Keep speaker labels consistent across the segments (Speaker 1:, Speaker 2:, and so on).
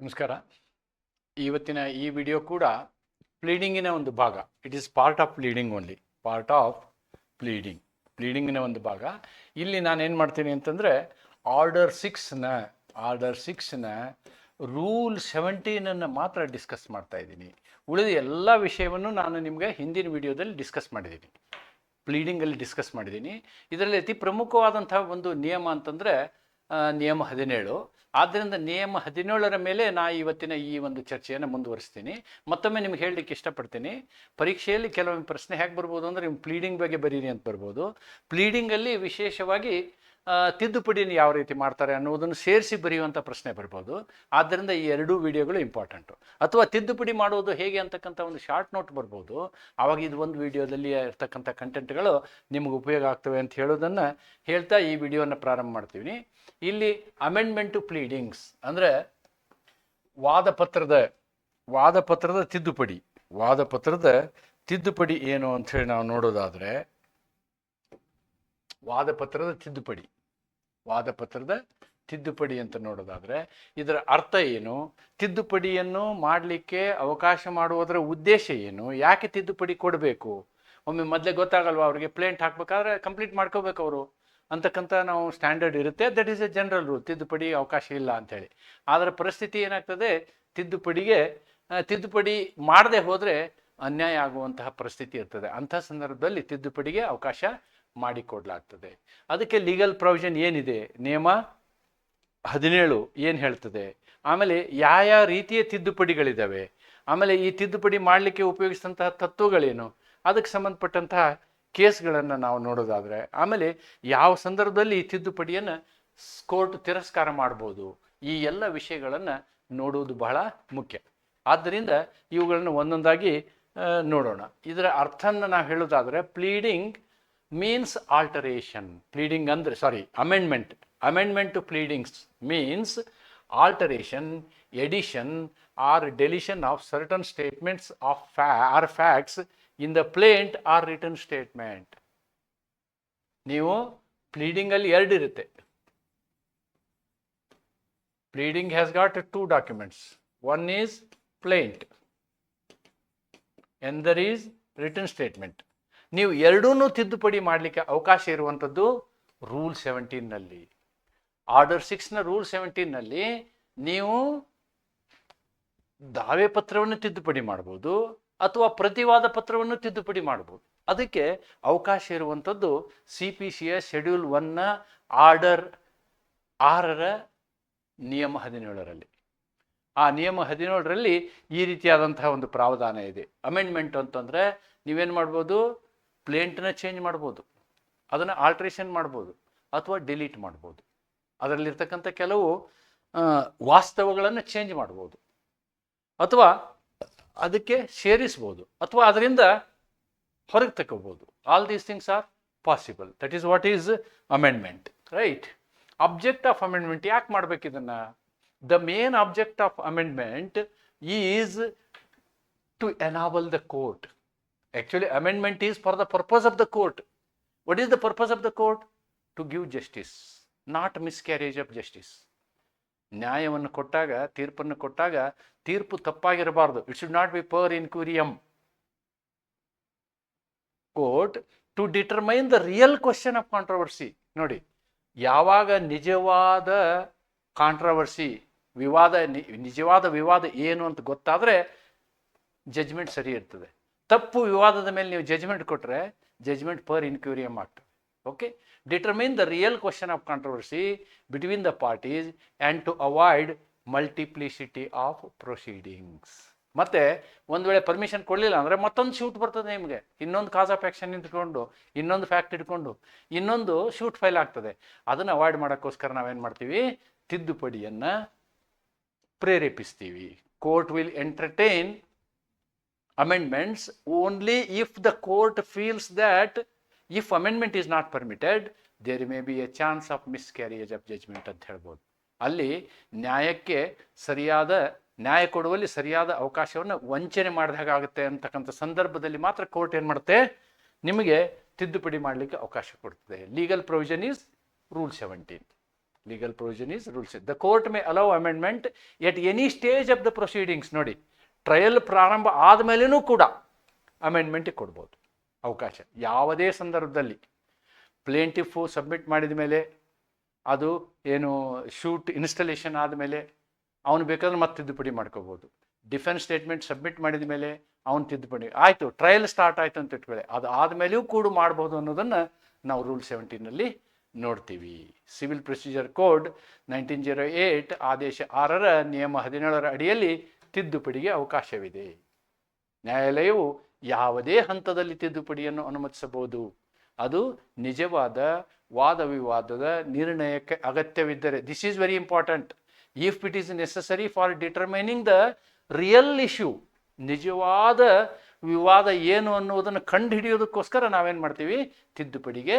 Speaker 1: ನಮಸ್ಕಾರ. ಇವತ್ತಿನ ಈ ವಿಡಿಯೋ ಕೂಡ ಪ್ಲೀಡಿಂಗಿನ ಒಂದು ಭಾಗ. It is part of pleading only part of pleading ಪ್ಲೀಡಿಂಗಿನ ಒಂದು ಭಾಗ. ಇಲ್ಲಿ ನಾನು ಏನು ಮಾಡ್ತೀನಿ ಅಂತಂದರೆ ಆರ್ಡರ್ ಸಿಕ್ಸ್ನ ಆರ್ಡರ್ ಸಿಕ್ಸ್ನ ರೂಲ್ ಸೆವೆಂಟೀನನ್ನು ಮಾತ್ರ ಡಿಸ್ಕಸ್ ಮಾಡ್ತಾ ಇದ್ದೀನಿ. ಉಳಿದ ಎಲ್ಲ ವಿಷಯವನ್ನು ನಾನು ನಿಮಗೆ ಹಿಂದಿನ ವಿಡಿಯೋದಲ್ಲಿ ಡಿಸ್ಕಸ್ ಮಾಡಿದ್ದೀನಿ. ಪ್ಲೀಡಿಂಗಲ್ಲಿ ಡಿಸ್ಕಸ್ ಮಾಡಿದ್ದೀನಿ. ಇದರಲ್ಲಿ ಅತಿ ಪ್ರಮುಖವಾದಂಥ ಒಂದು ನಿಯಮ ಅಂತಂದರೆ ನಿಯಮ ಹದಿನೇಳು. ಆದ್ದರಿಂದ ನಿಯಮ ಹದಿನೇಳರ ಮೇಲೆ ನಾ ಇವತ್ತಿನ ಈ ಒಂದು ಚರ್ಚೆಯನ್ನು ಮುಂದುವರಿಸ್ತೀನಿ. ಮತ್ತೊಮ್ಮೆ ನಿಮ್ಗೆ ಹೇಳಲಿಕ್ಕೆ ಇಷ್ಟಪಡ್ತೀನಿ. ಪರೀಕ್ಷೆಯಲ್ಲಿ ಕೆಲವೊಮ್ಮೆ ಪ್ರಶ್ನೆ ಹೇಗೆ ಬರ್ಬೋದು ಅಂದರೆ ನಿಮ್ಮ ಪ್ಲೀಡಿಂಗ್ ಬಗ್ಗೆ ಬರೀರಿ ಅಂತ ಬರ್ಬೋದು. ಪ್ಲೀಡಿಂಗಲ್ಲಿ ವಿಶೇಷವಾಗಿ ಆ, ತಿದ್ದುಪಡಿನ ಯಾವ ರೀತಿ ಮಾಡ್ತಾರೆ ಅನ್ನೋದನ್ನು ಸೇರಿಸಿ ಬರೆಯುವಂಥ ಪ್ರಶ್ನೆ ಬರ್ಬೋದು. ಆದ್ದರಿಂದ ಈ ಎರಡೂ ವಿಡಿಯೋಗಳು ಇಂಪಾರ್ಟೆಂಟು ಅಥವಾ ತಿದ್ದುಪಡಿ ಮಾಡುವುದು ಹೇಗೆ ಅಂತಕ್ಕಂಥ ಒಂದು ಶಾರ್ಟ್ ನೋಟ್ ಬರ್ಬೋದು. ಆವಾಗ ಇದು ಒಂದು ವಿಡಿಯೋದಲ್ಲಿ ಇರ್ತಕ್ಕಂಥ ಕಂಟೆಂಟ್ಗಳು ನಿಮಗೆ ಉಪಯೋಗ ಆಗ್ತವೆ ಅಂತ ಹೇಳೋದನ್ನು ಹೇಳ್ತಾ ಈ ವಿಡಿಯೋನ ಪ್ರಾರಂಭ ಮಾಡ್ತೀವಿ. ಇಲ್ಲಿ ಅಮೆಂಡ್ಮೆಂಟ್ ಟು ಪ್ಲೀಡಿಂಗ್ಸ್ ಅಂದರೆ ವಾದಪತ್ರದ ವಾದಪತ್ರದ ತಿದ್ದುಪಡಿ. ವಾದಪತ್ರದ ತಿದ್ದುಪಡಿ ಏನು ಅಂತ ಹೇಳಿ ನಾವು ನೋಡೋದಾದ್ರೆ ವಾದಪತ್ರದ ತಿದ್ದುಪಡಿ. ವಾದಪತ್ರದ ತಿದ್ದುಪಡಿ ಅಂತ ನೋಡೋದಾದ್ರೆ, ಇದರ ಅರ್ಥ ಏನು? ತಿದ್ದುಪಡಿಯನ್ನು ಮಾಡಲಿಕ್ಕೆ ಅವಕಾಶ ಮಾಡುವುದರ ಉದ್ದೇಶ ಏನು? ಯಾಕೆ ತಿದ್ದುಪಡಿ ಕೊಡಬೇಕು? ಒಮ್ಮೆ ಮೊದಲೇ ಗೊತ್ತಾಗಲ್ವಾ ಅವರಿಗೆ ಪ್ಲೇಂಟ್ ಹಾಕ್ಬೇಕಾದ್ರೆ ಕಂಪ್ಲೀಟ್ ಮಾಡ್ಕೋಬೇಕು ಅವರು. ಅಂತಕ್ಕಂಥ ನಾವು ಸ್ಟ್ಯಾಂಡರ್ಡ್ ಇರುತ್ತೆ. That is a general rule ತಿದ್ದುಪಡಿ ಅವಕಾಶ ಇಲ್ಲ ಅಂಥೇಳಿ ಆದರೆ ಪರಿಸ್ಥಿತಿ ಏನಾಗ್ತದೆ? ತಿದ್ದುಪಡಿಗೆ ತಿದ್ದುಪಡಿ ಮಾಡದೆ ಹೋದರೆ ಅನ್ಯಾಯ ಆಗುವಂತಹ ಪರಿಸ್ಥಿತಿ ಇರ್ತದೆ. ಅಂಥ ಸಂದರ್ಭದಲ್ಲಿ ತಿದ್ದುಪಡಿಗೆ ಅವಕಾಶ ಮಾಡಿಕೊಡ್ಲಾಗ್ತದೆ. ಅದಕ್ಕೆ ಲೀಗಲ್ ಪ್ರೊವಿಷನ್ ಏನಿದೆ? ನಿಯಮ ಹದಿನೇಳು ಏನು ಹೇಳ್ತದೆ? ಆಮೇಲೆ ಯಾವ ಯಾವ ರೀತಿಯ ತಿದ್ದುಪಡಿಗಳಿದ್ದಾವೆ ಆಮೇಲೆ ಈ ತಿದ್ದುಪಡಿ ಮಾಡಲಿಕ್ಕೆ ಉಪಯೋಗಿಸಿದಂತಹ ತತ್ವಗಳೇನು? ಅದಕ್ಕೆ ಸಂಬಂಧಪಟ್ಟಂತಹ ಕೇಸ್ಗಳನ್ನು ನಾವು ನೋಡೋದಾದರೆ, ಆಮೇಲೆ ಯಾವ ಸಂದರ್ಭದಲ್ಲಿ ಈ ತಿದ್ದುಪಡಿಯನ್ನು ಕೋರ್ಟ್ ತಿರಸ್ಕಾರ ಮಾಡ್ಬೋದು? ಈ ಎಲ್ಲ ವಿಷಯಗಳನ್ನು ನೋಡುವುದು ಬಹಳ ಮುಖ್ಯ. ಆದ್ದರಿಂದ ಇವುಗಳನ್ನು ಒಂದೊಂದಾಗಿ ನೋಡೋಣ. ಇದರ ಅರ್ಥನ ನಾವು ಹೇಳೋದಾದರೆ pleading ಮೀನ್ಸ್ ಆಲ್ಟರೇಷನ್ ಪ್ಲೀಡಿಂಗ್ ಅಂದರೆ sorry amendment amendment to pleadings means alteration addition or deletion of certain statements of ಫ್ಯಾ or facts in the plaint or return statement ನೀವು ಪ್ಲೀಡಿಂಗಲ್ಲಿ ಎರಡು ಇರುತ್ತೆ pleading has got two documents one is plaint ಎಂದರ್ is return statement ನೀವು ಎರಡೂ ತಿದ್ದುಪಡಿ ಮಾಡಲಿಕ್ಕೆ ಅವಕಾಶ ಇರುವಂಥದ್ದು rule ಸೆವೆಂಟೀನ್ನಲ್ಲಿ. ಆರ್ಡರ್ ಸಿಕ್ಸ್ನ ರೂಲ್ ಸೆವೆಂಟೀನ್ನಲ್ಲಿ ನೀವು ದಾವೆ ಪತ್ರವನ್ನು ತಿದ್ದುಪಡಿ ಮಾಡ್ಬೋದು ಅಥವಾ ಪ್ರತಿವಾದ ಪತ್ರವನ್ನು ತಿದ್ದುಪಡಿ ಮಾಡ್ಬೋದು. ಅದಕ್ಕೆ ಅವಕಾಶ ಇರುವಂಥದ್ದು C P C A schedule ಒನ್ನ order ಆರರ ನಿಯಮ ಹದಿನೇಳರಲ್ಲಿ. ಆ ನಿಯಮ ಹದಿನೇಳರಲ್ಲಿ ಈ ರೀತಿಯಾದಂತಹ ಒಂದು ಪ್ರಾವಧಾನ ಇದೆ. ಅಮೆಂಡ್ಮೆಂಟ್ ಅಂತಂದರೆ ನೀವೇನು ಮಾಡ್ಬೋದು? ಪ್ಲೇಂಟನ್ನ ಚೇಂಜ್ ಮಾಡ್ಬೋದು. ಅದನ್ನು ಆಲ್ಟ್ರೇಷನ್ ಮಾಡ್ಬೋದು ಅಥವಾ ಡಿಲೀಟ್ ಮಾಡ್ಬೋದು. ಅದರಲ್ಲಿರ್ತಕ್ಕಂಥ ಕೆಲವು ವಾಸ್ತವಗಳನ್ನು ಚೇಂಜ್ ಮಾಡ್ಬೋದು. ಅಥವಾ ಅದಕ್ಕೆ ಸೇರಿಸ್ಬೋದು. ಅಥವಾ ಅದರಿಂದ ಹೊರಗೆ ತಗೋಬೋದು all these things are possible that is what is amendment right object of amendment ಯಾಕೆ ಮಾಡ್ಬೇಕು ಇದನ್ನು? The main object of amendment is to enable the court actually amendment is for the purpose of the court what is the purpose of the court to give justice not miscarriage of justice ನ್ಯಾಯವನ್ನು ಕೊಟ್ಟಾಗ, ತೀರ್ಪನ್ನು ಕೊಟ್ಟಾಗ ತೀರ್ಪು ತಪ್ಪಾಗಿರಬಾರ್ದು. It should not be per incuriam court to determine the real question of controversy ನೋಡಿ, ಯಾವಾಗ ನಿಜವಾದ controversy ವಿವಾದ ನಿಜವಾದ ವಿವಾದ ಏನು ಅಂತ ಗೊತ್ತಾದರೆ ಜಜ್ಮೆಂಟ್ ಸರಿ ಇರ್ತದೆ. ತಪ್ಪು ವಿವಾದದ ಮೇಲೆ ನೀವು ಜಜ್ಮೆಂಟ್ ಕೊಟ್ಟರೆ ಜಜ್ಮೆಂಟ್ ಪರ್ ಇನ್ಕ್ಯೂರಿಯಮ್ ಆಗ್ತದೆ okay determine the real question of controversy between the parties and to avoid multiplicity of proceedings ಮತ್ತೆ ಒಂದು ವೇಳೆ ಪರ್ಮಿಷನ್ ಕೊಡಲಿಲ್ಲ ಅಂದರೆ ಮತ್ತೊಂದು ಶೂಟ್ ಬರ್ತದೆ ನಿಮಗೆ. ಇನ್ನೊಂದು ಕಾಸ್ ಆಫ್ ಆ್ಯಕ್ಷನ್ ಇಟ್ಕೊಂಡು ಇನ್ನೊಂದು ಫ್ಯಾಕ್ಟ್ ಇಟ್ಕೊಂಡು, ಇನ್ನೊಂದು ಶೂಟ್ ಫೈಲ್ ಆಗ್ತದೆ. ಅದನ್ನು ಅವಾಯ್ಡ್ ಮಾಡೋಕ್ಕೋಸ್ಕರ ನಾವೇನು ಮಾಡ್ತೀವಿ? ತಿದ್ದುಪಡಿಯನ್ನು ಪ್ರೇರೇಪಿಸ್ತೀವಿ. Court will entertain amendments only if the court feels that if amendment is not permitted, there may be a chance of miscarriage of judgment ಅಂತ ಹೇಳ್ಬೋದು. ಅಲ್ಲಿ ನ್ಯಾಯಕ್ಕೆ ಸರಿಯಾದ, ನ್ಯಾಯ ಕೊಡುವಲ್ಲಿ ಸರಿಯಾದ ಅವಕಾಶವನ್ನು ವಂಚನೆ ಮಾಡಿದಾಗ ಆಗುತ್ತೆ ಅಂತಕ್ಕಂಥ ಸಂದರ್ಭದಲ್ಲಿ ಮಾತ್ರ ಕೋರ್ಟ್ ಏನು ಮಾಡುತ್ತೆ? ನಿಮಗೆ ತಿದ್ದುಪಡಿ ಮಾಡಲಿಕ್ಕೆ ಅವಕಾಶ ಕೊಡ್ತದೆ. Legal provision is rule seventeen legal provision is rules the court may allow amendment at any stage of the proceedings ನೋಡಿ ಟ್ರಯಲ್ ಪ್ರಾರಂಭ ಆದಮೇಲೂ ಕೂಡ ಅಮೆಂಡ್ಮೆಂಟಿಗೆ ಕೊಡ್ಬೋದು. ಅವಕಾಶ ಯಾವುದೇ ಸಂದರ್ಭದಲ್ಲಿ. ಪ್ಲೇಂಟಿಫು ಸಬ್ಮಿಟ್ ಮಾಡಿದ ಮೇಲೆ ಅದು ಏನು ಶೂಟ್ ಇನ್ಸ್ಟಲೇಷನ್ ಆದಮೇಲೆ ಅವನು ಬೇಕಾದ್ರೆ ಮತ್ತೆ ತಿದ್ದುಪಡಿ ಮಾಡ್ಕೋಬೋದು. ಡಿಫೆನ್ಸ್ ಸ್ಟೇಟ್ಮೆಂಟ್ ಸಬ್ಮಿಟ್ ಮಾಡಿದ ಮೇಲೆ ಅವನು ತಿದ್ದುಪಡಿ. ಆಯಿತು ಟ್ರಯಲ್ ಸ್ಟಾರ್ಟ್ ಆಯಿತು ಅಂತ ಇಟ್ಕೊಳ್ಳಿ. ಅದು ಆದಮೇಲೆಯೂ ಕೂಡ ಮಾಡ್ಬೋದು ಅನ್ನೋದನ್ನು ನಾವು ರೂಲ್ ಸೆವೆಂಟೀನಲ್ಲಿ ನೋಡ್ತೀವಿ. Civil procedure code nineteen zero eight ಆದೇಶ ಆರರ ನಿಯಮ ಹದಿನೇಳರ ಅಡಿಯಲ್ಲಿ ತಿದ್ದುಪಡಿಗೆ ಅವಕಾಶವಿದೆ. ನ್ಯಾಯಾಲಯವು ಯಾವುದೇ ಹಂತದಲ್ಲಿ ತಿದ್ದುಪಡಿಯನ್ನು ಅನುಮತಿಸಬಹುದು. ಅದು ನಿಜವಾದ ವಾದ ವಿವಾದದ ನಿರ್ಣಯಕ್ಕೆ ಅಗತ್ಯವಿದ್ದರೆ. This is very important if it is necessary for determining the real issue ನಿಜವಾದ ವಿವಾದ ಏನು ಅನ್ನುವುದನ್ನು ಕಂಡು ಹಿಡಿಯೋದಕ್ಕೋಸ್ಕರ ನಾವೇನು ಮಾಡ್ತೀವಿ? ತಿದ್ದುಪಡಿಗೆ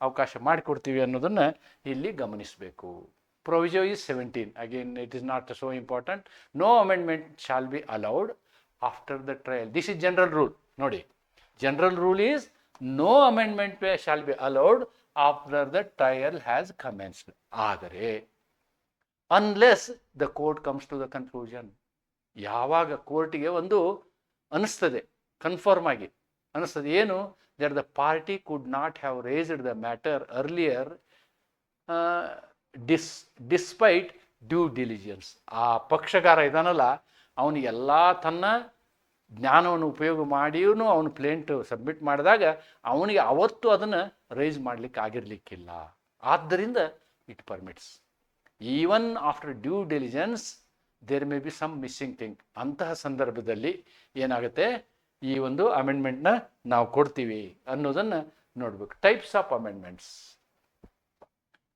Speaker 1: ಅವಕಾಶ ಮಾಡಿಕೊಡ್ತೀವಿ ಅನ್ನೋದನ್ನು ಇಲ್ಲಿ ಗಮನಿಸಬೇಕು. Proviso is seventeen again it is not so important no amendment shall be allowed after the trial this is general rule ನೋಡಿ general rule is no amendment shall be allowed after the trial has commenced ಆದರೆ unless the court comes to the conclusion ಯಾವಾಗ ಕೋರ್ಟಿಗೆ ಒಂದು ಅನಿಸ್ತದೆ confirm ಆಗಿ. ಅನಿಸ್ತದೆ ಏನು? That the party could not have raised the matter earlier dis despite due diligence ಆ ಪಕ್ಷಗಾರ ಇದಾನಲ್ಲ, ಅವನು ಎಲ್ಲ ತನ್ನ ಜ್ಞಾನವನ್ನು ಉಪಯೋಗ ಮಾಡಿಯೂ ಅವನು ಪ್ಲೇಂಟ್ ಸಬ್ಮಿಟ್ ಮಾಡಿದಾಗ ಅವನಿಗೆ ಅವತ್ತು ಅದನ್ನು ರೈಸ್ ಮಾಡಲಿಕ್ಕೆ ಆಗಿರಲಿಕ್ಕಿಲ್ಲ. ಆದ್ದರಿಂದ it permits even after due diligence there may be some missing thing ಅಂತಹ ಸಂದರ್ಭದಲ್ಲಿ ಏನಾಗುತ್ತೆ? ಈ ಒಂದು ಅಮೆಂಡ್ಮೆಂಟ್ನ ನಾವು ಕೊಡ್ತೀವಿ ಅನ್ನೋದನ್ನು ನೋಡ್ಬೇಕು. Types of amendments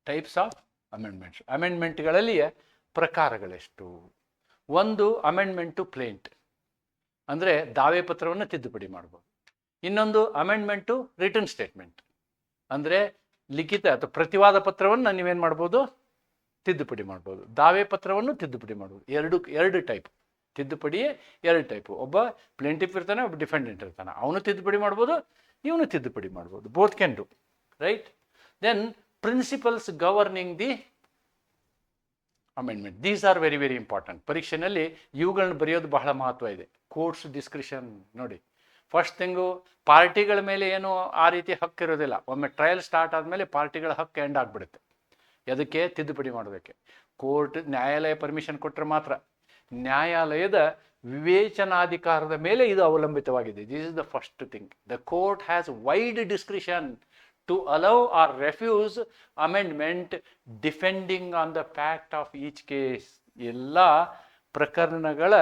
Speaker 1: types of amendments ಅಮೆಂಡ್ಮೆಂಟ್ಗಳಲ್ಲಿ ಪ್ರಕಾರಗಳೆಷ್ಟು? ಒಂದು ಅಮೆಂಡ್ಮೆಂಟ್ ಟು ಪ್ಲೇಂಟ್ ಅಂದರೆ ದಾವೆ ಪತ್ರವನ್ನು ತಿದ್ದುಪಡಿ ಮಾಡ್ಬೋದು. ಇನ್ನೊಂದು ಅಮೆಂಡ್ಮೆಂಟ್ ಟು ರಿಟರ್ನ್ ಸ್ಟೇಟ್ಮೆಂಟ್ ಅಂದರೆ ಲಿಖಿತ ಅಥವಾ ಪ್ರತಿವಾದ ಪತ್ರವನ್ನು ನೀವೇನು ಮಾಡ್ಬೋದು? ತಿದ್ದುಪಡಿ ಮಾಡ್ಬೋದು. ದಾವೆ ಪತ್ರವನ್ನು ತಿದ್ದುಪಡಿ ಮಾಡ್ಬೋದು. ಎರಡು ಎರಡು ಟೈಪ್. ತಿದ್ದುಪಡಿಯೇ ಎರಡು ಟೈಪು. ಒಬ್ಬ ಪ್ಲೇಂಟಿಫ್ ಇರ್ತಾನೆ, ಒಬ್ಬ ಡಿಫೆಂಡೆಂಟ್ ಇರ್ತಾನೆ. ಅವನು ತಿದ್ದುಪಡಿ ಮಾಡ್ಬೋದು, ಇವನು ತಿದ್ದುಪಡಿ ಮಾಡ್ಬೋದು. Both can do right then principles governing the amendment these are very very important ಪರೀಕ್ಷೆನಲ್ಲಿ ಇವುಗಳನ್ನ ಬರೆಯೋದು ಬಹಳ ಮಹತ್ವ ಇದೆ. ಕೋರ್ಟ್ಸ್ ಡಿಸ್ಕ್ರಿಷನ್ ನೋಡಿ. ಫಸ್ಟ್ ಥಿಂಗು ಪಾರ್ಟಿಗಳ ಮೇಲೆ ಏನು ಆ ರೀತಿ ಹಕ್ಕಿರೋದಿಲ್ಲ ಒಮ್ಮೆ ಟ್ರಯಲ್ ಸ್ಟಾರ್ಟ್ ಆದಮೇಲೆ ಪಾರ್ಟಿಗಳ ಹಕ್ಕು ಎಂಡ್ ಆಗಿಬಿಡುತ್ತೆ. ಅದಕ್ಕೆ ತಿದ್ದುಪಡಿ ಮಾಡೋದಕ್ಕೆ ಕೋರ್ಟ್ ನ್ಯಾಯಾಲಯ ಪರ್ಮಿಷನ್ ಕೊಟ್ಟರೆ ಮಾತ್ರ. ನ್ಯಾಯಾಲಯದ ವಿವೇಚನಾಧಿಕಾರದ ಮೇಲೆ ಇದು ಅವಲಂಬಿತವಾಗಿದೆ. This is the first thing the court has wide discretion to allow or refuse amendment depending on the fact of each case ಎಲ್ಲ ಪ್ರಕರಣಗಳ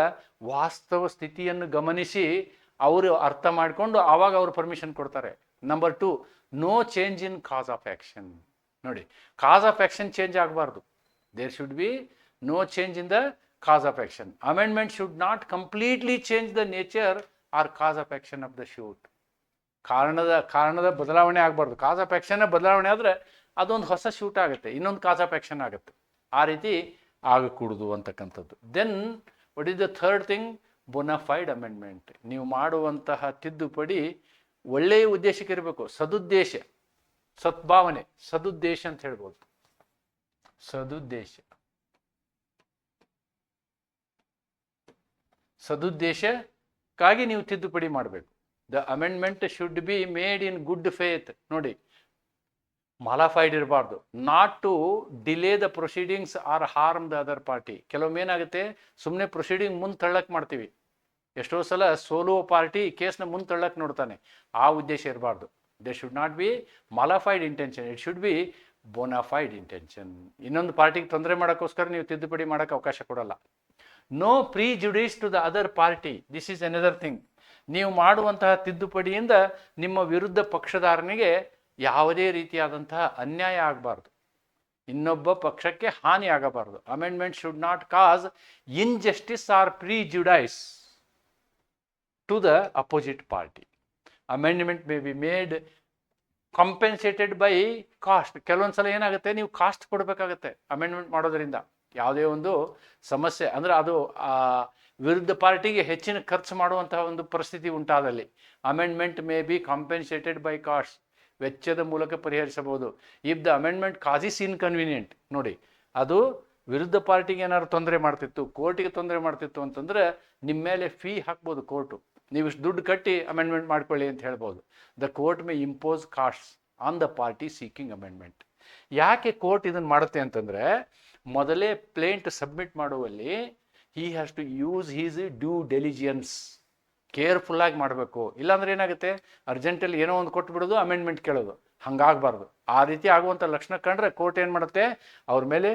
Speaker 1: ವಾಸ್ತವ ಸ್ಥಿತಿಯನ್ನು ಗಮನಿಸಿ ಅವರು ಅರ್ಥ ಮಾಡಿಕೊಂಡು ಆವಾಗ ಅವರು ಪರ್ಮಿಷನ್ ಕೊಡ್ತಾರೆ. Number two no change in cause of action ನೋಡಿ ಕಾಸ್ ಆಫ್ ಆ್ಯಕ್ಷನ್ ಚೇಂಜ್ ಆಗಬಾರ್ದು. There should be no change in the cause of action amendment should not completely change the nature or cause of action of the suit ಕಾರಣದ ಕಾರಣದ ಬದಲಾವಣೆ ಆಗಬಾರ್ದು. ಕಾಸ್ of ಬದಲಾವಣೆ ಆದರೆ ಅದೊಂದು ಹೊಸ shoot ಆಗುತ್ತೆ. ಇನ್ನೊಂದು ಕಾಸ್ ಆಫ್ ಆಗುತ್ತೆ. ಆ ರೀತಿ ಆಗಕೂಡದು ಅಂತಕ್ಕಂಥದ್ದು. Then what is the third thing bona fide amendment ನೀವು ಮಾಡುವಂತಹ ತಿದ್ದುಪಡಿ ಒಳ್ಳೆಯ ಉದ್ದೇಶಕ್ಕೆ ಇರಬೇಕು. ಸದುದ್ದೇಶ. ಸದ್ಭಾವನೆ. ಸದುದ್ದೇಶ ಅಂತ ಹೇಳ್ಬೋದು. ಸದುದ್ದೇಶ. ಸದುದ್ದೇಶಕ್ಕಾಗಿ ನೀವು ತಿದ್ದುಪಡಿ ಮಾಡಬೇಕು. The amendment should be made in good faith ನೋಡಿ, ಮಾಲಾಫೈಡ್ ಇರಬಾರ್ದು. Not to delay the proceedings or harm the other party ಕೆಲವೊಮ್ಮೆ ಏನಾಗುತ್ತೆ? ಸುಮ್ಮನೆ ಪ್ರೊಸೀಡಿಂಗ್ ಮುಂದೆ ತಳ್ಳಕ್ ಮಾಡ್ತೀವಿ. ಎಷ್ಟೋ ಸಲ ಸೋಲೋ ಪಾರ್ಟಿ ಕೇಸ್ನ ಮುಂದೆ ತಳ್ಳಕ್ಕೆ ನೋಡ್ತಾನೆ. ಆ ಉದ್ದೇಶ ಇರಬಾರ್ದು. They should not be mala fide intention it should be bona fide intention ಇನ್ನೊಂದು ಪಾರ್ಟಿಗೆ ತೊಂದರೆ ಮಾಡೋಕ್ಕೋಸ್ಕರ ನೀವು ತಿದ್ದುಪಡಿ ಮಾಡೋಕ್ಕೆ ಅವಕಾಶ ಕೊಡಲ್ಲ. No prejudice to the other party this is another thing ನೀವು ಮಾಡುವಂತಹ ತಿದ್ದುಪಡಿಯಿಂದ ನಿಮ್ಮ ವಿರುದ್ಧ ಪಕ್ಷದಾರನಿಗೆ ಯಾವುದೇ ರೀತಿಯಾದಂತಹ ಅನ್ಯಾಯ ಆಗಬಾರ್ದು. ಇನ್ನೊಬ್ಬ ಪಕ್ಷಕ್ಕೆ ಹಾನಿ ಆಗಬಾರ್ದು. Amendment should not cause injustice or prejudice to the opposite party amendment may be made compensated by cost ಕೆಲವೊಂದು ಸಲ ಏನಾಗುತ್ತೆ? ನೀವು ಕಾಸ್ಟ್ ಕೊಡಬೇಕಾಗತ್ತೆ ಅಮೆಂಡ್ಮೆಂಟ್ ಮಾಡೋದ್ರಿಂದ. ಯಾವುದೇ ಒಂದು ಸಮಸ್ಯೆ ಅಂದರೆ ಅದು ಆ ವಿರುದ್ಧ ಪಾರ್ಟಿಗೆ ಹೆಚ್ಚಿನ ಖರ್ಚು ಮಾಡುವಂತಹ ಒಂದು ಪರಿಸ್ಥಿತಿ ಉಂಟಾದಲ್ಲಿ. Amendment may be compensated by cost ವೆಚ್ಚದ ಮೂಲಕ ಪರಿಹರಿಸಬಹುದು. If the amendment causes inconvenient ನೋಡಿ, ಅದು ವಿರುದ್ಧ ಪಾರ್ಟಿಗೆ ಏನಾದ್ರು ತೊಂದರೆ ಮಾಡ್ತಿತ್ತು, ಕೋರ್ಟಿಗೆ ತೊಂದರೆ ಮಾಡ್ತಿತ್ತು ಅಂತಂದ್ರೆ ನಿಮ್ಮ ಮೇಲೆ ಫೀ ಹಾಕ್ಬೋದು ಕೋರ್ಟು. ನೀವು ಇಷ್ಟು ದುಡ್ಡು ಕಟ್ಟಿ ಅಮೆಂಡ್ಮೆಂಟ್ ಮಾಡ್ಕೊಳ್ಳಿ ಅಂತ ಹೇಳ್ಬೋದು. The court may impose costs on the party seeking amendment ಯಾಕೆ ಕೋರ್ಟ್ ಇದನ್ನು ಮಾಡುತ್ತೆ ಅಂತಂದ್ರೆ ಮೊದಲೇ ಪ್ಲೇಂಟ್ ಸಬ್ಮಿಟ್ ಮಾಡುವಲ್ಲಿ he has to use his due diligence ಕೇರ್ಫುಲ್ಲಾಗಿ ಮಾಡಬೇಕು. ಇಲ್ಲಾಂದ್ರೆ ಏನಾಗುತ್ತೆ? ಅರ್ಜೆಂಟಲ್ಲಿ ಏನೋ ಒಂದು ಕೊಟ್ಟು ಬಿಡೋದು ಅಮೆಂಡ್ಮೆಂಟ್ ಕೇಳೋದು. ಹಂಗಾಗಬಾರ್ದು. ಆ ರೀತಿ ಆಗುವಂಥ ಲಕ್ಷಣ ಕಂಡ್ರೆ ಕೋರ್ಟ್ ಏನು ಮಾಡುತ್ತೆ? ಅವ್ರ ಮೇಲೆ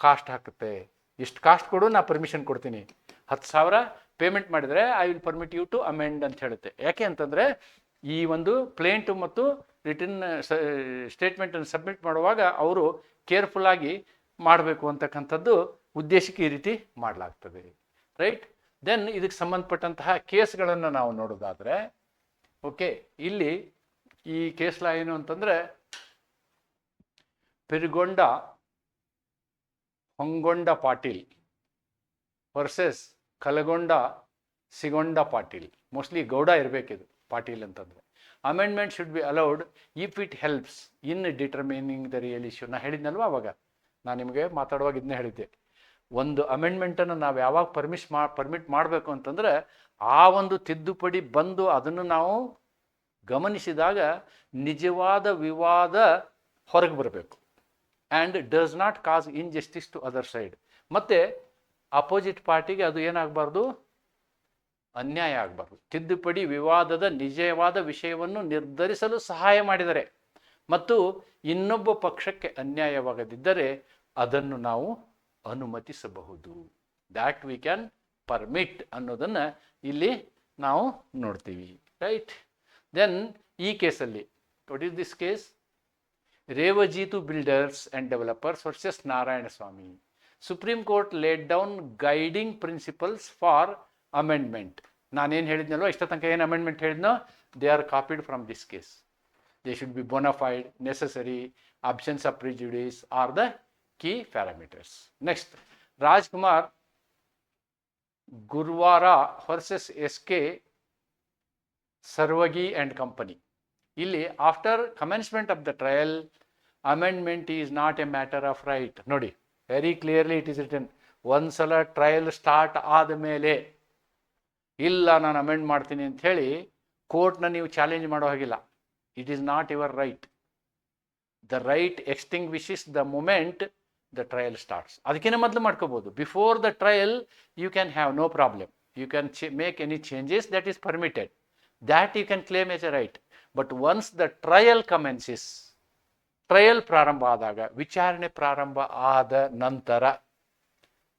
Speaker 1: ಕಾಸ್ಟ್ ಹಾಕುತ್ತೆ. ಇಷ್ಟು ಕಾಸ್ಟ್ ಕೊಡು, ನಾ ಪರ್ಮಿಷನ್ ಕೊಡ್ತೀನಿ. ಹತ್ತು ಸಾವಿರ ಪೇಮೆಂಟ್ ಮಾಡಿದರೆ I will permit you to amend ಅಂತ ಹೇಳುತ್ತೆ. ಯಾಕೆ ಅಂತಂದರೆ ಈ ಒಂದು ಪ್ಲೇಂಟು ಮತ್ತು ರಿಟರ್ನ್ ಸ್ಟೇಟ್ಮೆಂಟನ್ನು ಸಬ್ಮಿಟ್ ಮಾಡುವಾಗ ಅವರು ಕೇರ್ಫುಲ್ಲಾಗಿ ಮಾಡಬೇಕು ಅಂತಕ್ಕಂಥದ್ದು ಉದ್ದೇಶಕ್ಕೆ ಈ ರೀತಿ ಮಾಡಲಾಗ್ತದೆ ರೈಟ್ ದೆನ್ ಇದಕ್ಕೆ ಸಂಬಂಧಪಟ್ಟಂತಹ ಕೇಸ್ಗಳನ್ನು ನಾವು ನೋಡೋದಾದರೆ ಓಕೆ ಇಲ್ಲಿ ಈ ಕೇಸ್ ಲಾ ಏನು ಅಂತಂದರೆ ಪಿರ್ಗೊಂಡ ಹೊಂಗೊಂಡ ಪಾಟೀಲ್ ವರ್ಸಸ್ ಕಲಗೊಂಡ ಸಿಗೊಂಡ ಪಾಟೀಲ್ ಮೋಸ್ಟ್ಲಿ ಗೌಡ ಇರಬೇಕಿದು ಪಾಟೀಲ್ ಅಂತಂದರೆ. Amendment should be allowed if it helps in determining the real issue ನಾ ಹೇಳಿದ್ನಲ್ವ ಅವಾಗ? ನಾನು ನಿಮಗೆ ಮಾತಾಡುವಾಗ ಇದನ್ನೇ ಹೇಳಿದ್ದೆ. ಒಂದು ಅಮೆಂಡ್ಮೆಂಟನ್ನು ನಾವು ಯಾವಾಗ ಪರ್ಮಿಷ್ ಮಾ ಪರ್ಮಿಟ್ ಮಾಡಬೇಕು ಅಂತಂದರೆ ಆ ಒಂದು ತಿದ್ದುಪಡಿ ಬಂದು ಅದನ್ನು ನಾವು ಗಮನಿಸಿದಾಗ ನಿಜವಾದ ವಿವಾದ ಹೊರಗೆ ಬರಬೇಕು. And does not cause injustice to other side ಮತ್ತು ಅಪೋಸಿಟ್ ಪಾರ್ಟಿಗೆ ಅದು ಏನಾಗಬಾರ್ದು? ಅನ್ಯಾಯ ಆಗಬಾರ್ದು. ತಿದ್ದುಪಡಿ ವಿವಾದದ ನಿಜವಾದ ವಿಷಯವನ್ನು ನಿರ್ಧರಿಸಲು ಸಹಾಯ ಮಾಡಿದರೆ. ಮತ್ತು ಇನ್ನೊಬ್ಬ ಪಕ್ಷಕ್ಕೆ ಅನ್ಯಾಯವಾಗದಿದ್ದರೆ ಅದನ್ನು ನಾವು ಅನುಮತಿಸಬಹುದು. ದ್ಯಾಟ್ ವಿ ಕ್ಯಾನ್ ಪರ್ಮಿಟ್ ಅನ್ನೋದನ್ನು ಇಲ್ಲಿ ನಾವು ನೋಡ್ತೀವಿ. ರೈಟ್ ದೆನ್ ಈ ಕೇಸಲ್ಲಿ what is this case Revajeetu builders and developers versus Narayana Swamy supreme court laid down guiding principles for amendment ನಾನೇನು ಹೇಳಿದ್ನಲ್ವ? ಇಷ್ಟ ತನಕ ಏನು amendment ಹೇಳಿದ್ನೋ? They are copied from this case they should be bona fide necessary absence of prejudice or the key parameters next Rajkumar Gurawara versus S K Sarwagi and company ಇಲ್ಲಿ after commencement of the trial amendment is not a matter of right ನೋಡಿ very clearly it is return ಒಂದ್ಸಲ trial start ಆದ ಮೇಲೆ ಇಲ್ಲ ನಾನು amend ಮಾಡ್ತೀನಿ ಅಂತ ಹೇಳಿ ಕೋರ್ಟ್ನ ನೀವು ಚಾಲೆಂಜ್ ಮಾಡೋ ಹಾಗಿಲ್ಲ it is not your right the right extinguishes the moment the trial starts ಅದಕ್ಕಿಂತ ಮೊದಲು ಮಾಡ್ಕೋಬೋದು. Before the trial you can have no problem you can make any changes that is permitted that you can claim as a right but once the trial commences trial ಪ್ರಾರಂಭ ಆದಾಗ, ವಿಚಾರಣೆ ಪ್ರಾರಂಭ ಆದ ನಂತರ,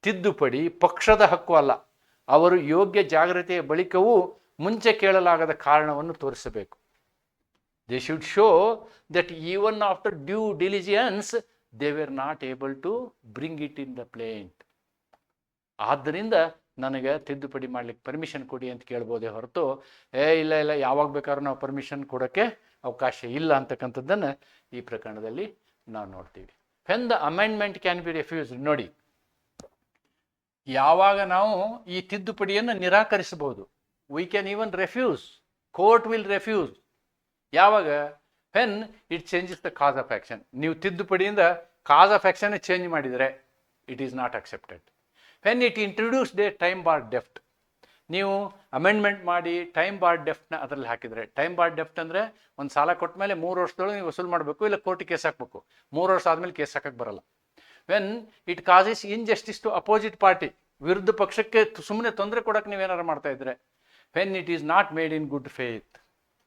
Speaker 1: ತಿದ್ದುಪಡಿ ಪಕ್ಷದ ಹಕ್ಕು ಅಲ್ಲ. ಅವರು ಯೋಗ್ಯ ಜಾಗೃತಿಯ ಬಳಿಕವೂ ಮುಂಚೆ ಕೇಳಲಾಗದ ಕಾರಣವನ್ನು ತೋರಿಸಬೇಕು. They should show that even after due diligence they were not able to bring it in the plaint ಆದ್ದರಿಂದ ನನಗೆ ತಿದ್ದುಪಡಿ ಮಾಡ್ಲಿಕ್ಕೆ ಪರ್ಮಿಷನ್ ಕೊಡಿ ಅಂತ ಕೇಳ್ಬೋದೇ ಹೊರತು, ಏ, ಇಲ್ಲ ಇಲ್ಲ, ಯಾವಾಗ ಬೇಕಾದ್ರೂ ನಾವು ಪರ್ಮಿಷನ್ ಕೊಡೋಕ್ಕೆ ಅವಕಾಶ ಇಲ್ಲ ಅಂತಕ್ಕಂಥದ್ದನ್ನು ಈ ಪ್ರಕರಣದಲ್ಲಿ ನಾವು ನೋಡ್ತೀವಿ. When the amendment can be refuse ನೋಡಿ. ಯಾವಾಗ ನಾವು ಈ ತಿದ್ದುಪಡಿಯನ್ನು ನಿರಾಕರಿಸಬಹುದು we can even refuse court will refuse ಯಾವಾಗ? When it changes the cause of action ನೀವು ತಿದ್ದುಪಡಿಯಿಂದ ಕಾಸ್ ಆಫ್ ಆಕ್ಷನ್ ಚೇಂಜ್ ಮಾಡಿದರೆ it is not accepted when it introduce the time bar deft ನೀವು ಅಮೆಂಡ್ಮೆಂಟ್ ಮಾಡಿ ಟೈಮ್ ಬಾರ್ ಡೆಫ್ಟ್ನ ಅದರಲ್ಲಿ ಹಾಕಿದರೆ time bar deft ಅಂದರೆ ಒಂದು ಸಾಲ ಕೊಟ್ಟ ಮೇಲೆ ಮೂರು ವರ್ಷದೊಳಗೆ ನೀವು ವಸೂಲು ಮಾಡಬೇಕು ಇಲ್ಲ ಕೋರ್ಟಿಗೆ ಕೇಸ್ ಹಾಕಬೇಕು. ಮೂರು ವರ್ಷ ಆದಮೇಲೆ ಕೇಸ್ ಹಾಕಕ್ಕೆ ಬರಲ್ಲ. When it causes injustice to opposite party ವಿರುದ್ಧ ಪಕ್ಷಕ್ಕೆ ಸುಮ್ಮನೆ ತೊಂದರೆ ಕೊಡೋಕೆ ನೀವೇನಾರು ಮಾಡ್ತಾ ಇದ್ರೆ when it is not made in good faith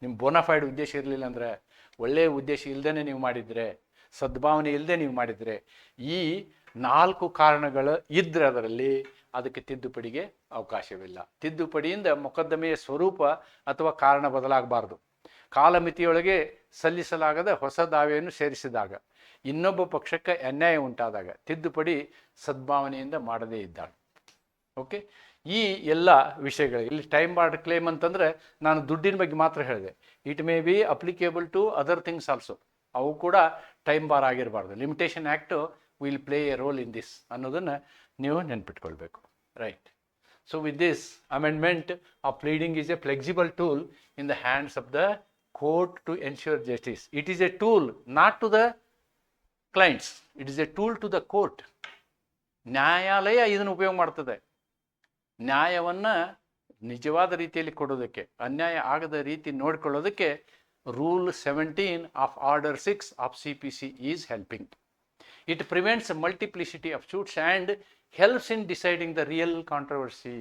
Speaker 1: ನಿಮ್ಮ ಬೋನಫೈಡ್ ಉದ್ದೇಶ ಇರಲಿಲ್ಲ ಅಂದರೆ ಒಳ್ಳೆಯ ಉದ್ದೇಶ ಇಲ್ಲದೇ ನೀವು ಮಾಡಿದರೆ, ಸದ್ಭಾವನೆ ಇಲ್ಲದೆ ನೀವು ಮಾಡಿದರೆ, ಈ ನಾಲ್ಕು ಕಾರಣಗಳು ಇದ್ದರೆ ಅದರಲ್ಲಿ ಅದಕ್ಕೆ ತಿದ್ದುಪಡಿಗೆ ಅವಕಾಶವಿಲ್ಲ. ತಿದ್ದುಪಡಿಯಿಂದ ಮೊಕದ್ದಮೆಯ ಸ್ವರೂಪ ಅಥವಾ ಕಾರಣ ಬದಲಾಗಬಾರ್ದು. ಕಾಲಮಿತಿಯೊಳಗೆ ಸಲ್ಲಿಸಲಾಗದ ಹೊಸ ದಾವೆಯನ್ನು ಸೇರಿಸಿದಾಗ, ಇನ್ನೊಬ್ಬ ಪಕ್ಷಕ್ಕೆ ಅನ್ಯಾಯ ಉಂಟಾದಾಗ ತಿದ್ದುಪಡಿ ಸದ್ಭಾವನೆಯಿಂದ ಮಾಡದೇ ಇದ್ದಾಳೆ. ಓಕೆ ಈ ಎಲ್ಲ ವಿಷಯಗಳು ಇಲ್ಲಿ ಟೈಮ್ ಬಾರ್ಡ್ ಕ್ಲೇಮ್ ಅಂತಂದರೆ ನಾನು ದುಡ್ಡಿನ ಬಗ್ಗೆ ಮಾತ್ರ ಹೇಳಿದೆ. It may be applicable to other things also ಅವು ಕೂಡ time bar ಆಗಿರಬಾರ್ದು. Limitation act will play a role in this ಅನ್ನೋದನ್ನು ನೀವು ನೆನ್ಪಿಟ್ಕೊಳ್ಬೇಕು. Right so with this amendment of pleading is a flexible tool in the hands of the court to ensure justice it is a tool not to the clients it is a tool to the court ನ್ಯಾಯಾಲಯ ಇದನ್ನು ಉಪಯೋಗ ಮಾಡ್ತದೆ. ನ್ಯಾಯವನ್ನು ನಿಜವಾದ ರೀತಿಯಲ್ಲಿ ಕೊಡೋದಕ್ಕೆ, ಅನ್ಯಾಯ ಆಗದ ರೀತಿ ನೋಡ್ಕೊಳ್ಳೋದಕ್ಕೆ rule seventeen of order six of C P C is helping. It prevents multiplicity of suits and helps in deciding the real controversy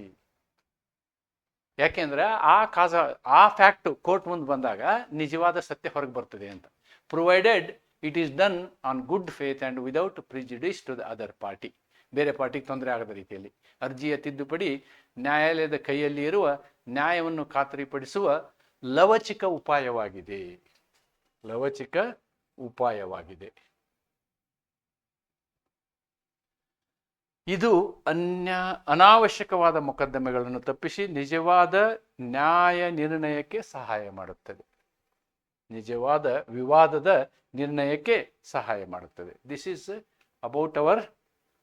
Speaker 1: ಯಾಕೆಂದ್ರೆ ಆ ಕಾಸ, ಆ ಫ್ಯಾಕ್ಟು ಕೋರ್ಟ್ ಮುಂದೆ ಬಂದಾಗ ನಿಜವಾದ ಸತ್ಯ ಹೊರಗೆ ಬರ್ತದೆ ಅಂತ. Provided it is done on good faith and without prejudice to the other party ಬೇರೆ ಪಾರ್ಟಿಗೆ ತೊಂದರೆ ಆಗದ ರೀತಿಯಲ್ಲಿ. ಅರ್ಜಿಯ ತಿದ್ದುಪಡಿ ನ್ಯಾಯಾಲಯದ ಕೈಯಲ್ಲಿ ಇರುವ ನ್ಯಾಯವನ್ನು ಖಾತರಿಪಡಿಸುವ ಲವಚಿಕ ಉಪಾಯವಾಗಿದೆ. ಲವಚಿಕ ಉಪಾಯವಾಗಿದೆ. ಇದು ಅನ್ಯ, ಅನಾವಶ್ಯಕವಾದ ಮೊಕದ್ದಮೆಗಳನ್ನು ತಪ್ಪಿಸಿ ನಿಜವಾದ ನ್ಯಾಯ ನಿರ್ಣಯಕ್ಕೆ ಸಹಾಯ ಮಾಡುತ್ತದೆ. ನಿಜವಾದ ವಿವಾದದ ನಿರ್ಣಯಕ್ಕೆ ಸಹಾಯ ಮಾಡುತ್ತದೆ. This is about our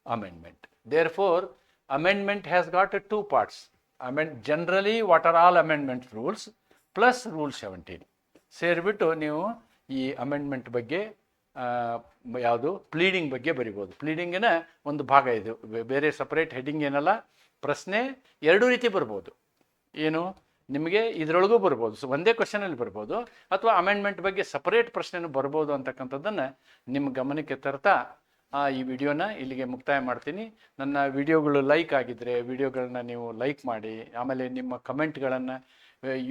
Speaker 1: amendment therefore amendment has got two parts amend generally what are all amendment rules plus rule seventeen ಸೇರಿಬಿಟ್ಟು ನೀವು ಈ ಅಮೆಂಡ್ಮೆಂಟ್ ಬಗ್ಗೆ ಯಾವುದು ಪ್ಲೀಡಿಂಗ್ ಬಗ್ಗೆ ಬರಿಬೋದು. ಪ್ಲೀಡಿಂಗಿನ ಒಂದು ಭಾಗ ಇದು. ಬೇರೆ ಸಪ್ರೇಟ್ ಹೆಡಿಂಗ್ ಏನಲ್ಲ, ಪ್ರಶ್ನೆ ಎರಡೂ ರೀತಿ ಬರ್ಬೋದು. ಏನು? ನಿಮಗೆ ಇದರೊಳಗೂ ಬರ್ಬೋದು. ಸೊ, ಒಂದೇ ಕ್ವಶನಲ್ಲಿ ಬರ್ಬೋದು. ಅಥವಾ ಅಮೆಂಡ್ಮೆಂಟ್ ಬಗ್ಗೆ ಸಪರೇಟ್ ಪ್ರಶ್ನೆನೂ ಬರ್ಬೋದು ಅಂತಕ್ಕಂಥದ್ದನ್ನು ನಿಮ್ಮ ಗಮನಕ್ಕೆ ತರ್ತಾ ಈ ವಿಡಿಯೋನ ಇಲ್ಲಿಗೆ ಮುಕ್ತಾಯ ಮಾಡ್ತೀನಿ. ನನ್ನ ವಿಡಿಯೋಗಳು ಲೈಕ್ ಆಗಿದ್ದರೆ ವಿಡಿಯೋಗಳನ್ನ ನೀವು ಲೈಕ್ ಮಾಡಿ, ಆಮೇಲೆ ನಿಮ್ಮ ಕಮೆಂಟ್ಗಳನ್ನು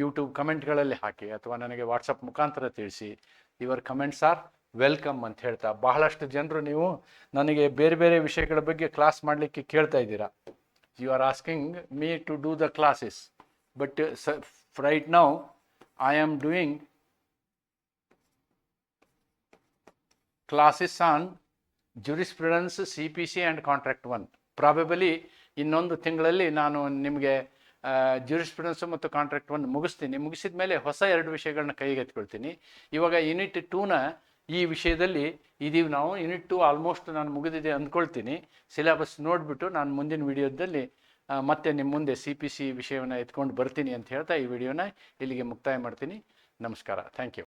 Speaker 1: ಯೂಟ್ಯೂಬ್ ಕಮೆಂಟ್ಗಳಲ್ಲಿ ಹಾಕಿ ಅಥವಾ ನನಗೆ ವಾಟ್ಸಪ್ ಮುಖಾಂತರ ತಿಳಿಸಿ. ಯುವರ್ ಕಮೆಂಟ್ಸ್ ಆರ್ ವೆಲ್ಕಮ್ ಅಂತ ಹೇಳ್ತಾ ಬಹಳಷ್ಟು ಜನರು ನೀವು ನನಗೆ ಬೇರೆ ಬೇರೆ ವಿಷಯಗಳ ಬಗ್ಗೆ ಕ್ಲಾಸ್ ಮಾಡಲಿಕ್ಕೆ ಕೇಳ್ತಾ ಇದ್ದೀರಾ. You are asking me to do the classes but right now I am doing classes on jurisprudence C P C and contract one probably ಇನ್ನೊಂದು ತಿಂಗಳಲ್ಲಿ ನಾನು ನಿಮಗೆ ಜುರಿಸ್ಪ್ರುಡೆನ್ಸ್ ಮತ್ತು ಕಾಂಟ್ರಾಕ್ಟ್ ಒನ್ ಮುಗಿಸ್ತೀನಿ. ಮುಗಿಸಿದ ಮೇಲೆ ಹೊಸ ಎರಡು ವಿಷಯಗಳನ್ನ ಕೈಗೆ ಎತ್ಕೊಳ್ತೀನಿ. ಇವಾಗ ಯೂನಿಟ್ ಟೂನ ಈ ವಿಷಯದಲ್ಲಿ ಇದೀವಿ ನಾವು. ಯೂನಿಟ್ ಟು ಆಲ್ಮೋಸ್ಟ್ ನಾನು ಮುಗಿದಿದೆ ಅಂದ್ಕೊಳ್ತೀನಿ. ಸಿಲೆಬಸ್ ನೋಡಿಬಿಟ್ಟು ನಾನು ಮುಂದಿನ ವಿಡಿಯೋದಲ್ಲಿ ಮತ್ತೆ ನಿಮ್ಮ ಮುಂದೆ ಸಿ ಪಿ ಸಿ ವಿಷಯವನ್ನು ಎತ್ಕೊಂಡು ಬರ್ತೀನಿ ಅಂತ ಹೇಳ್ತಾ ಈ ವಿಡಿಯೋನ ಇಲ್ಲಿಗೆ ಮುಕ್ತಾಯ ಮಾಡ್ತೀನಿ. ನಮಸ್ಕಾರ. Thank you